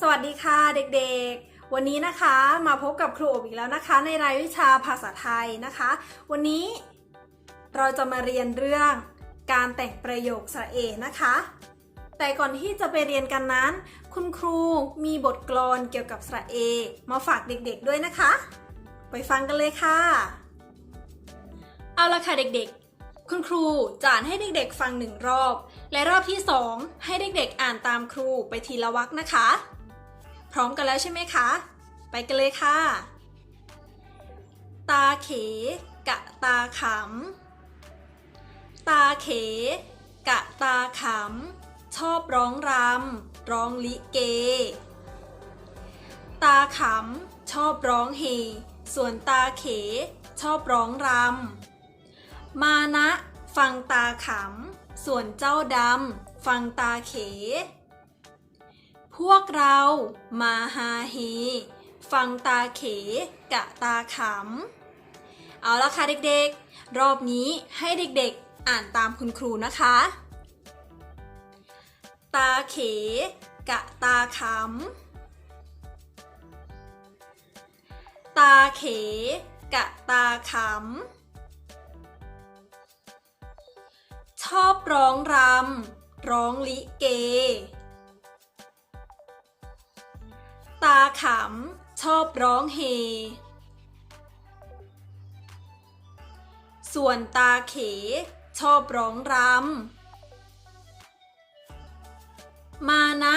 สวัสดีค่ะเด็กๆ วันนี้นะคะมาพบกับครูอบอีกแล้วนะคะ ในรายวิชาภาษาไทยนะคะ วันนี้เราจะมาเรียนเรื่องการแต่งประโยคสระเอนะคะ แต่ก่อนที่จะไปเรียนกันนั้น คุณครูมีบทกลอนเกี่ยวกับสระเอ มาฝากเด็กๆด้วยนะคะ ไปฟังกันเลยค่ะ เอาละค่ะเด็กๆ คุณครูจานให้เด็กๆฟังหนึ่งรอบ และรอบที่สองให้เด็กๆอ่านตามครูไปทีละวรรคนะคะ พร้อมกันแล้วใช่ไหมคะ ไปกันเลยค่ะ ตาเข กะตาขำตาเข กะตาขำ ชอบร้องรำร้องลิเก ตาขำชอบร้องเฮ ส่วนตาเข ชอบร้องรำ มานะ ฟังตาขำ ส่วนเจ้าดำ ฟังตาเข พวกเรา มาฮาเฮ ฟังตาเข กะตาขำ เอาละค่ะเด็กๆ รอบนี้ให้เด็กๆ อ่านตามคุณครูนะคะ ตาเข กะตาขำ ตาเข กะตาขำ ชอบร้องรำ ร้องลิเก ตาขำ ชอบร้องเฮ ส่วนตาเข ชอบร้องรำ มานะ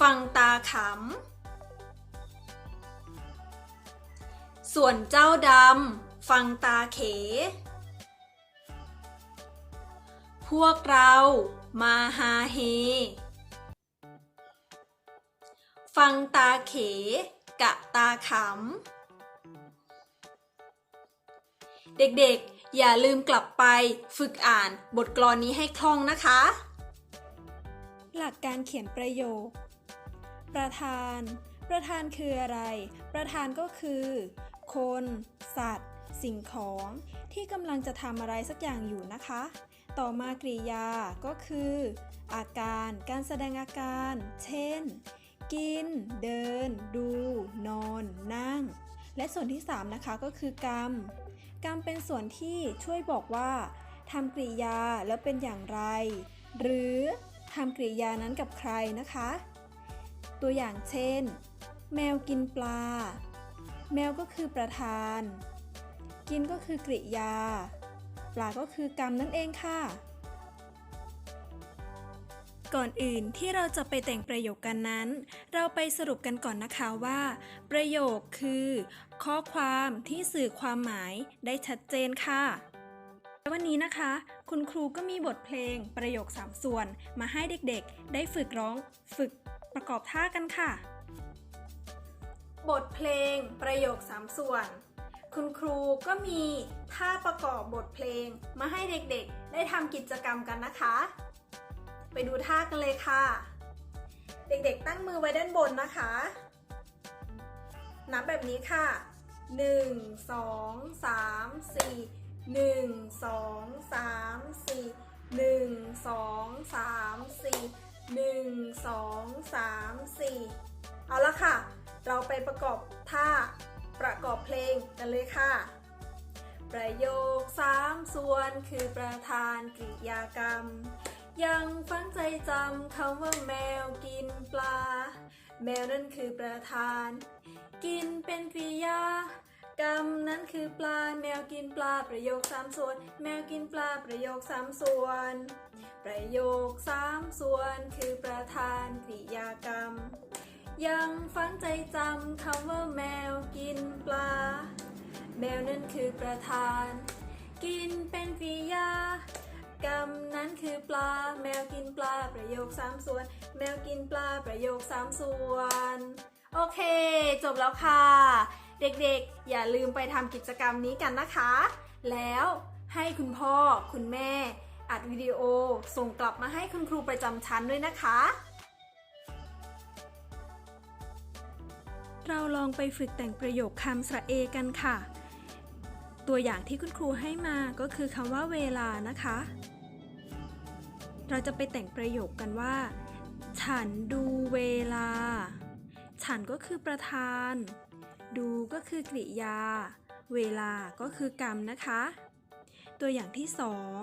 ฟังตาขำ ส่วนเจ้าดำฟังตาเข พวกเรามาฮาเฮ ฟังตาเขกะตาขำ เด็กๆ อย่าลืมกลับไปฝึกอ่านบทกลอนนี้ให้คล่องนะคะ หลักการเขียนประโยค ประธาน ประธานคืออะไร ประธานก็คือ คน สัตว์ สิ่งของ ที่กำลังจะทำอะไรสักอย่างอยู่นะคะ ต่อมากริยาก็คือ อาการ การแสดงอาการ เช่น กิน เดิน ดู นอน นั่ง และส่วนที่ 3 นะคะก็คือกรรม กรรมเป็นส่วนที่ช่วยบอกว่าทำกริยาแล้วเป็นอย่างไร หรือ ทำกริยานั้นกับใครนะคะ ตัวอย่างเช่น แมวกินปลา แมวก็คือประธาน กินก็คือกริยา ปลาก็คือกรรมนั่นเองค่ะ ก่อนอื่นที่เราจะไปแต่งประโยคกันนั้น เราไปสรุปกันก่อนนะคะว่า ประโยคคือ ข้อความที่สื่อความหมายได้ชัดเจนค่ะ วันนี้นะคะ คุณครูก็มีบทเพลงประโยค 3 ส่วน มาให้เด็กๆ ได้ฝึกร้อง ฝึกประกอบท่ากันค่ะ บทเพลงประโยค 3 ส่วน คุณครูก็มีท่าประกอบบทเพลง มาให้เด็กๆ ได้ทำกิจกรรมกันนะคะ ไปดูท่ากันเลยค่ะ เด็กๆ ตั้งมือไว้ด้านบนนะคะ นับแบบนี้ค่ะ 1 2 3 4 1 2 3 4 1 2 3 4 1 2 3 4เอาละค่ะ เราไปประกอบท่าประกอบเพลงกันเลยค่ะ ประโยคสามส่วนคือประธานกริยากรรม ยังฝังใจจำคำว่าแมวกินปลา แมวนั่นคือประธาน กินเป็นกริยา กรรมนั้นคือปลาแมวกินปลาประโยคสามส่วน แมวกินปลาประโยคสามส่วน ประโยคสามส่วนคือประธานกริยากรรม ยังฝังใจจำคำว่าแมวกินปลา แมวนั่นคือประธาน กินเป็นกริยากรรมนั้นคือปลา แมวกินปลาประโยคสามส่วน แมวกินปลาประโยคสามส่วน โอเค จบแล้วค่ะ เด็กๆ อย่าลืมไปทำกิจกรรมนี้กันนะคะ แล้วให้คุณพ่อคุณแม่ อัดวิดีโอส่งกลับมาให้คุณครูประจำชั้นด้วยนะคะ เราลองไปฝึกแต่งประโยคคำสระเอกันค่ะ ตัวอย่างที่คุณครูให้มาก็คือคำว่าเวลานะคะ เราจะไปแต่งประโยคกันว่า ฉันดูเวลา ฉันก็คือประธาน ก็คือกริยา เวลาก็คือกรรมนะคะ ตัวอย่างที่สอง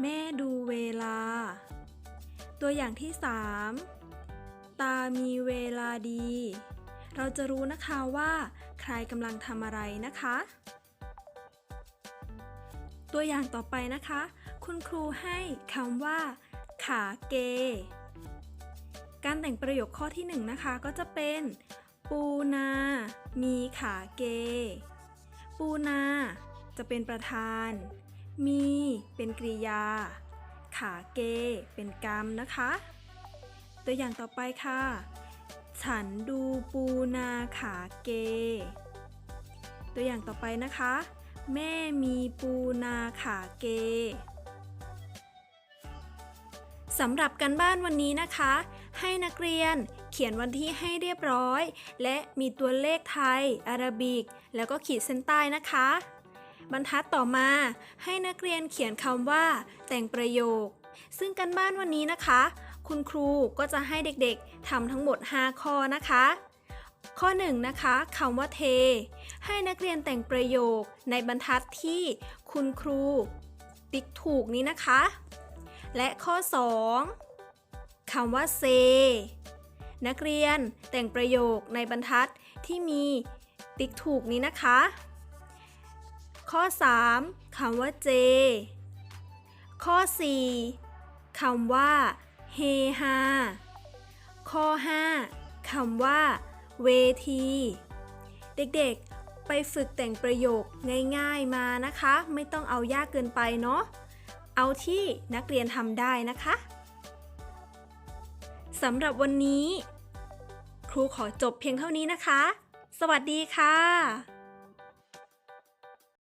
แม่ดูเวลา ตัวอย่างที่สามตามีเวลาดี เราจะรู้นะคะว่า ใครกำลังทำอะไรนะคะ ตัวอย่างต่อไปนะคะ คุณครูให้คำว่า ขาเก การแต่งประโยคข้อที่หนึ่งนะคะก็จะเป็น ปูนา มีขาเก ปูนา จะเป็นประธาน มีเป็นกริยา ขาเก เป็นกรรมนะคะ ตัวอย่างต่อไปค่ะ ฉันดูปูนาขาเก ตัวอย่างต่อไปนะคะ แม่มีปูนาขาเก สำหรับการบ้านวันนี้นะคะ ให้นักเรียนเขียนวันที่ให้เรียบร้อย และมีตัวเลขไทย อาราบิก แล้วก็ขีดเส้นใต้นะคะ บรรทัดต่อมาให้นักเรียนเขียนคำว่า แต่งประโยค ซึ่งการบ้านวันนี้นะคะ คุณครูก็จะให้เด็กๆทำทั้งหมด 5 ข้อนะคะ ข้อ 1 นะคะคำว่าเท ให้นักเรียนแต่งประโยคในบรรทัดที่คุณครูติ๊กถูกนี้นะคะ และข้อ 2คำว่าเซนักเรียนแต่งประโยคในบรรทัดที่มีติ๊กถูกนี้นะคะ ข้อ 3คำว่าเจข้อ 4คำว่า เฮฮาข้อ 5คำว่า เวที เด็กๆ ไปฝึกแต่งประโยคง่ายๆมานะคะ ไม่ต้องเอายากเกินไปเนาะ เอาที่นักเรียนทำได้นะคะสำหรับวันนี้ ครูขอจบเพียงเท่านี้นะคะ สวัสดีค่ะ